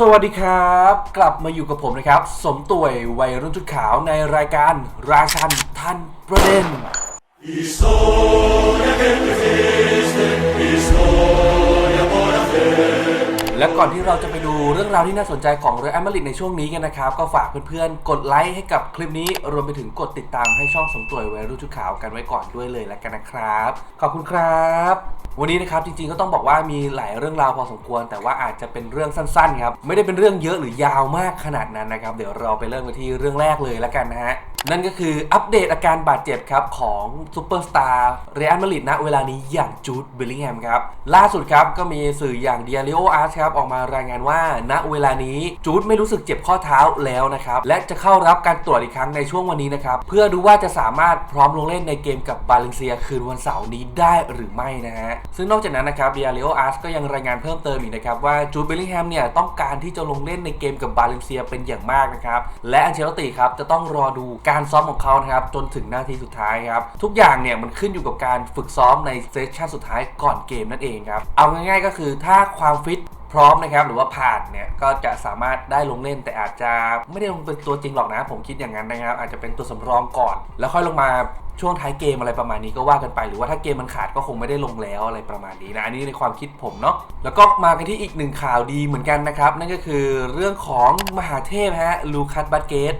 สวัสดีครับ กลับมาอยู่กับผมนะครับ สมตวยวัยรุ่นชุดขาวในรายการราชันทันประเด็น และก่อนที่เราจะไปดูเรื่องราวที่น่าสนใจของเรือัลมาดริดในช่วงนี้กันนะครับ ก็ฝากเพื่อนๆ กดไลค์ให้กับคลิปนี้ รวมไปถึงกดติดตามให้ช่องสมตัวยวัยรุ่นชุดขาวกันไว้ก่อนด้วยเลยแล้วกันนะครับ ขอบคุณครับ วันนี้นะครับจริงๆก็ต้องบอกว่ามีหลายเรื่องราวพอสมควร แต่ว่าอาจจะเป็นเรื่องสั้นๆครับไม่ได้เป็นเรื่องเยอะหรือ ยาวมากขนาดนั้นนะครับ เดี๋ยวเราไปเริ่มกันที่เรื่องแรกเลยแล้วกันนะฮะ นั่นก็คืออัปเดตอาการบาดเจ็บครับของซูเปอร์สตาร์เรอัลมาดริดณเวลานี้อย่างจูดเบลลิงแฮมครับ ล่าสุดครับก็มีสื่ออย่างเดียริโออาร์ครับออกมารายงานว่า ณเวลานี้จูดไม่รู้สึกเจ็บข้อเท้าแล้วนะครับ และจะเข้ารับการตรวจอีกครั้งในช่วงวันนี้นะครับ เพื่อดูว่าจะสามารถพร้อมลงเล่นในเกมกับบาเลนเซียคืนวันเสาร์นี้ได้หรือไม่นะฮะซึ่งนอกจากนั้นนะครับเดียริโออาร์ก็ยังรายงานเพิ่มเติมอีกนะครับว่าจูดเบลลิงแฮมเนี่ยต้องการที่จะลงเล่นในเกมกับบาเลนเซียเป็นอย่างมากนะครับและอันเชลติครับจะต้องรอดูการการซ้อมของเขานะครับจนถึงนาทีสุดท้ายครับทุกอย่างเนี่ยมันขึ้นอยู่กับการฝึกซ้อมในเซสชั่นสุดท้ายก่อนเกมนั่นเองครับเอาง่ายๆก็คือถ้าความฟิตพร้อมนะครับหรือว่าผ่านเนี่ยก็จะสามารถได้ลงเล่นแต่อาจจะไม่ได้ลงเป็นตัวจริงหรอกนะ ผมคิดอย่างนั้นนะครับ อาจจะเป็นตัวสำรองก่อน แล้วค่อยลงมาช่วงท้ายเกมอะไรประมาณนี้ก็ว่ากันไป หรือว่าถ้าเกมมันขาดก็คงไม่ได้ลงแล้วอะไรประมาณนี้นะอันนี้ในความคิดผมเนาะแล้วก็มากันที่อีกหนึ่งข่าวดีเหมือนกันนะครับ นั่นก็คือเรื่องของมหาเทพฮะลูคัสบัตเกต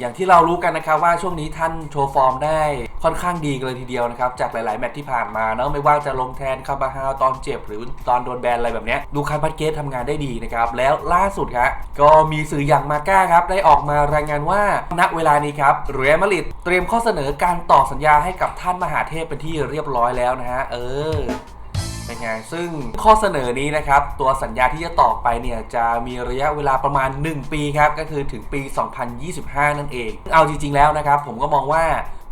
อย่างที่เรารู้กันนะครับว่าช่วงนี้ท่านโชว์ฟอร์มได้ค่อนข้างดีกันเลยทีเดียวนะครับจากหลาย ๆ แมตช์ที่ผ่านมาเนาะไม่ว่าจะลงแทนคาบาฮาวตอนเจ็บ หรือตอนโดนแบนอะไรแบบนี้ยลูคัสบัตเกตทำงานได้ดีนะครับแล้วล่าสุดครับก็มีสื่ออย่างมาก้าครับได้ออกมารายงานว่าณเวลานี้ครับเรอัลมาดริดเตรียมข้อเสนอการต่อสัญญาให้กับท่านมหาเทพเป็นที่เรียบร้อยแล้วนะฮะเออ เป็นไงซึ่งข้อเสนอนี้นะครับ ตัวสัญญาที่จะต่อไปเนี่ยจะมีระยะเวลาประมาณ 1 ปีครับ ก็คือถึงปี 2025 นั่นเอง เอาจริง ๆ แล้วนะครับ ผมก็มองว่า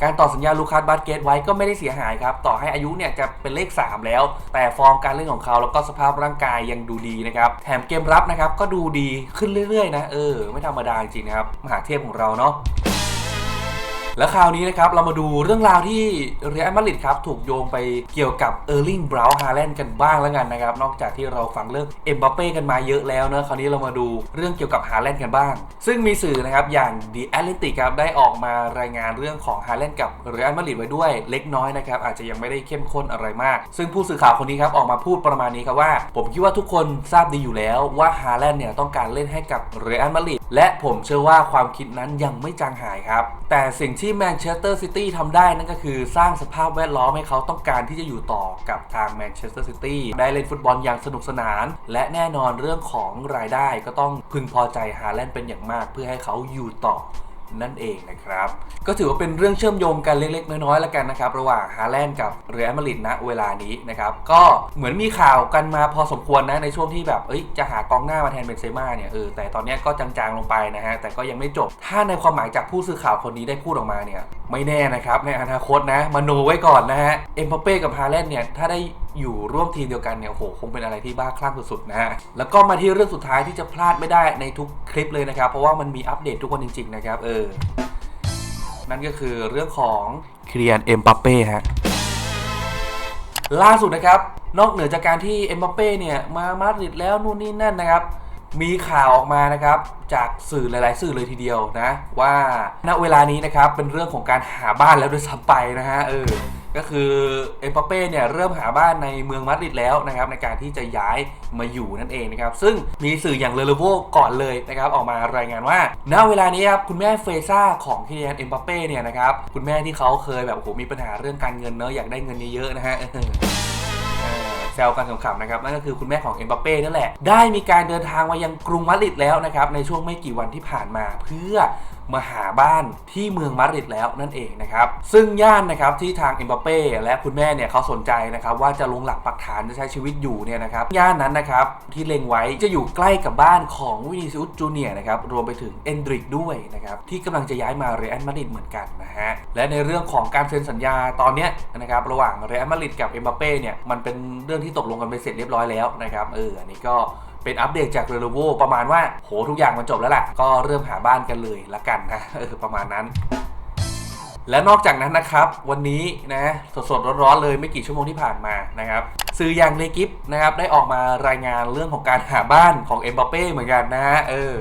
การต่อสัญญาลูคัสบาสเกตไว้ก็ไม่ได้เสียหายครับ ต่อให้อายุเนี่ยจะเป็นเลข 3 แล้ว แต่ฟอร์มการเล่นของเขาแล้วก็สภาพร่างกายยังดูดีนะครับ แถมเกมรับนะครับก็ดูดีขึ้นเรื่อยๆนะ เออ ไม่ธรรมดาจริงๆนะครับ มหาเทพของเราเนาะ และคราวนี้นะครับเรามาดูเรื่องราวที่เรอัลมาดริดครับถูกโยงไปเกี่ยวกับเออร์ลิงบราวน์ฮาแลนด์กันบ้างแล้วกันนะครับ นอกจากที่เราฟังเรื่องเอ็มบัปเป้กันมาเยอะแล้วเนะคราวนี้เรามาดูเรื่องเกี่ยวกับฮาแลนด์กันบ้าง ซึ่งมีสื่อนะครับอย่าง The Athletic ครับได้ออกมารายงานเรื่องของฮาแลนด์กับเรอัลมาดริดไว้ด้วยเล็กน้อยนะครับอาจจะยังไม่ได้เข้มข้นอะไรมาก ซึ่งผู้สื่อข่าวคนนี้ครับออกมาพูดประมาณนี้ครับว่า ผมคิดว่าทุกคนทราบดีอยู่แล้วว่าฮาแลนด์เนี่ยต้องการเล่นให้กับเรอัลมาดริด และผมเชื่อว่าความคิดนั้นยังไม่จางหายครับ แต่สิ่งที่แมนเชสเตอร์ซิตี้ทำได้นั่นก็คือสร้างสภาพแวดล้อมให้เขาต้องการที่จะอยู่ต่อกับทางแมนเชสเตอร์ซิตี้ได้เล่นฟุตบอลอย่างสนุกสนาน และแน่นอนเรื่องของรายได้ก็ต้องพึงพอใจฮาแลนด์เป็นอย่างมากเพื่อให้เขาอยู่ต่อ นั่นเองนะครับ ก็ถือว่าเป็นเรื่องเชื่อมโยงกันเล็ก ๆ น้อยๆแล้วกันนะครับ ระหว่างฮาแลนด์กับเรอัลมาดริดณเวลานี้นะครับ ก็เหมือนมีข่าวกันมาพอสมควรนะในช่วงที่แบบเอ้ยจะหากองหน้ามาแทนเบนเซม่าเนี่ยเออแต่ตอนนี้ก็จางๆลงไปนะฮะแต่ก็ยังไม่จบ ถ้าในความหมายจากผู้สื่อข่าวคนนี้ได้พูดออกมาเนี่ยไม่แน่นะครับในอนาคตนะมาโนไว้ก่อนนะฮะเอ็มบัปเป้กับฮาแลนด์เนี่ยถ้าได้ อยู่ร่วมทีมเดียวกันเนี่ยโหคงเป็นอะไรที่บ้าคลั่งสุดๆนะฮะแล้วก็มาที่เรื่องสุดท้ายที่จะพลาดไม่ได้ในทุกคลิปเลยนะครับ เพราะว่ามันมีอัปเดตทุกวันจริง ๆ นะครับ เออ นั่นก็คือเรื่องของเคลียนเอ็มบัปเป้ฮะล่าสุดนะครับ นอกเหนือจากการที่เอ็มบัปเป้เนี่ยมามาดริดแล้วนู่นนี่นั่นนะครับมีข่าวออกมานะครับจากสื่อหลาย ๆ สื่อเลยทีเดียวนะ ว่าณเวลานี้นะครับเป็นเรื่องของการหาบ้านแล้วด้วยซ้ำไปนะฮะเออ ก็คือเอ็มบัปเป้เนี่ยเริ่มหาบ้านในเมืองมาดริดแล้วนะครับในการที่จะย้ายมาอยู่นั่นเองนะครับซึ่งมีสื่ออย่างเลโลโวก่อนเลยนะครับออกมารายงานว่า ณเวลานี้ครับคุณแม่เฟซ่าของคิเลียนเอ็มบัปเป้เนี่ยนะครับคุณแม่ที่เขาเคยแบบโอ้โหมีปัญหาเรื่องการเงินเนอะอยากได้เงินเยอะๆนะฮะแซวกันขำๆนะครับนั่นก็คือคุณแม่ของเอ็มบัปเป้นั่นแหละ ได้มีการเดินทางมายังกรุงมาดริดแล้วนะครับในช่วงไม่กี่วันที่ผ่านมาเพื่อ มาหาบ้านที่เมืองมาดริดแล้วนั่นเองนะครับ ซึ่งย่านนะครับที่ทางเอ็มบัปเป้และคุณแม่เนี่ยเขาสนใจนะครับว่าจะลงหลักปักฐานจะใช้ชีวิตอยู่เนี่ยนะครับย่านนั้นนะครับที่เล็งไว้จะอยู่ใกล้กับบ้านของวินิซิอุสจูเนียนะครับรวมไปถึงเอนดริกด้วยนะครับที่กำลังจะย้ายมาเรอัลมาดริดเหมือนกันนะฮะและในเรื่องของการเซ็นสัญญาตอนเนี้ยนะครับระหว่างเรอัลมาดริดกับเอ็มบัปเป้เนี่ยมันเป็นเรื่องที่ตกลงกันไปเสร็จเรียบร้อยแล้วนะครับเอออันนี้ก็ เป็นอัปเดตจากเรโลโวประมาณว่าโหทุกอย่างมันจบแล้วแหละก็เริ่มหาบ้านกันเลยละกันนะเออประมาณนั้นและนอกจากนั้นนะครับ วันนี้นะสดๆร้อนๆเลยไม่กี่ชั่วโมงที่ผ่านมานะครับสื่ออย่างเลกิฟนะครับได้ออกมารายงานเรื่องของการหาบ้านของเอ็มบัปเป้เหมือนกันนะฮะเออ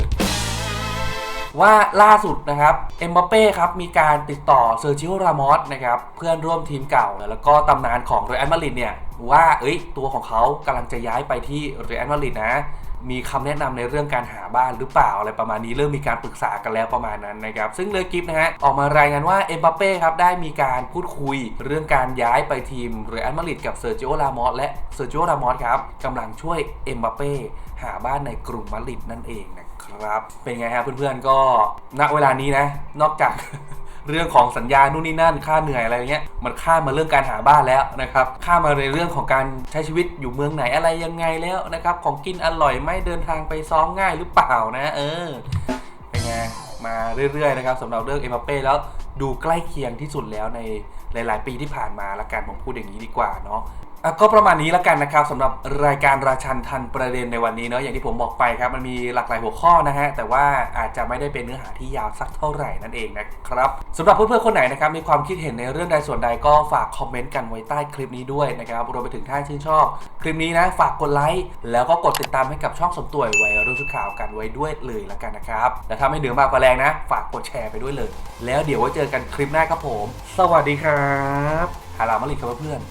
ว่าล่าสุดนะครับเอ็มบัปเป้ครับมีการติดต่อเซอร์จิโอรามอสนะครับเพื่อนร่วมทีมเก่า แล้วก็ตำนานของเรอัลมาดริดเนี่ยว่าเอ้ยตัวของเขากำลังจะย้ายไปที่เรอัลมาดริดนะมีคำแนะนำในเรื่องการหาบ้านหรือเปล่าอะไรประมาณนี้เริ่มมีการปรึกษากันแล้วประมาณนั้นนะครับซึ่งเลอกิฟนะฮะออกมารายงานว่าเอ็มบัปเป้ครับได้มีการพูดคุยเรื่องการย้ายไปทีมเรอัลมาดริดกับเซอร์จิโอรามอสและเซอร์จิโอรามอสครับกำลังช่วยเอ็มบัปเป้หาบ้านในกรุงมาดริดนั่นเองนะ ครับเป็นไงฮะเพื่อนๆก็ณเวลานี้นะ นอกจากเรื่องของสัญญา นู่นนี่นั่น ค่าเหนื่อยอะไรเงี้ย มันข้ามมาเรื่องการหาบ้านแล้วนะครับ ข้ามมาในเรื่องของการใช้ชีวิตอยู่เมืองไหนอะไรยังไงแล้วนะครับ ของกินอร่อยไหม่เดินทางไปซ้อมง่ายหรือเปล่านะ เออ เป็นไง มาเรื่อยๆนะครับสำหรับเรื่องเอ็มบัปเป้แล้วดูใกล้เคียงที่สุดแล้วในหลาย ๆ ปีที่ผ่านมาละกันผมพูดอย่างนี้ดีกว่าเนาะ อะก็ประมาณนี้ละกันนะครับสำหรับรายการราชันทันประเด็นในวันนี้เนาะอย่างที่ผมบอกไปครับมันมีหลากหลายหัวข้อนะฮะแต่ว่าอาจจะไม่ได้เป็นเนื้อหาที่ยาวสักเท่าไหร่นั่นเองนะครับสำหรับเพื่อนๆคนไหนนะครับมีความคิดเห็นในเรื่องใดส่วนใดก็ฝากคอมเมนต์กันไว้ใต้คลิปนี้ด้วยนะครับรวมไปถึงถ้าชื่นชอบ คลิปนี้นะฝากกดไลค์แล้วก็กดติดตามให้กับช่องสมตัวยไว้รู้ชุดข่าวกันไว้ด้วยเลยละกันนะครับและถ้าไม่เหนือมากกว่าแรงนะ ฝากกดแชร์ไปด้วยเลย แล้วเดี๋ยวไว้เจอกันคลิปหน้าครับผม สวัสดีครับฮารามาลิกครับเพื่อน